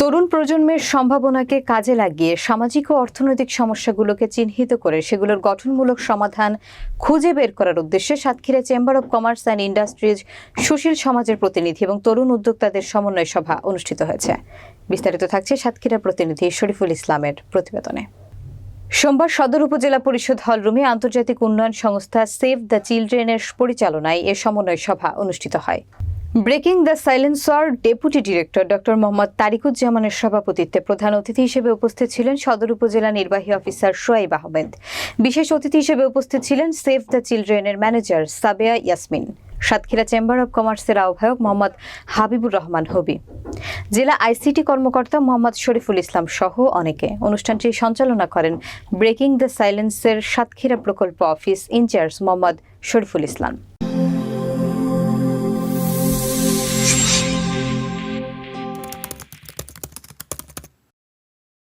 তরুণ প্রজন্মের সম্ভাবনাকে কাজে লাগিয়ে সামাজিক ও অর্থনৈতিক সমস্যাগুলোকে চিহ্নিত করে সেগুলোর গঠনমূলক সমাধান খুঁজে বের করার উদ্দেশ্যে Satkhira chamber of commerce and industries সুশীল সমাজের প্রতিনিধি এবং তরুণ উদ্যোক্তাদের সমন্বয় সভা অনুষ্ঠিত হয়েছে। বিস্তারিত থাকছে সাতক্ষীরা প্রতিনিধি শরীফুল ইসলামের প্রতিবেদনে। সোমবার সদর উপজেলা পরিষদ হলরুমে আন্তর্জাতিক উন্নয়ন সংস্থা সেভ দ্য চিলড্রেনের পরিচালনায় এ সমন্বয় সভা অনুষ্ঠিত হয়। Breaking the silencer deputy director doctor Mohammad তারিকুজ্জামানের সভাপতিত্বে প্রধান অতিথি হিসেবে উপস্থিত ছিলেন সদর উপজেলা নির্বাহী অফিসার সোয়াইব আহমেদ। বিশেষ অতিথি হিসেবে উপস্থিত ছিলেন save the চিলড্রেনের manager Sabeya Yasmin. Satkhira chamber of কমার্সের আহ্বায়ক মোহাম্মদ হাবিবুর রহমান হবি। জেলা আইসিটি কর্মকর্তা মোহাম্মদ শরীফুল ইসলাম সহ অনেকে। অনুষ্ঠানটি সঞ্চালনা করেন ব্রেকিং দ্য সাইলেন্সের সাতক্ষীরা প্রকল্প অফিস ইনচার্জ মোহাম্মদ শরীফুল ইসলাম।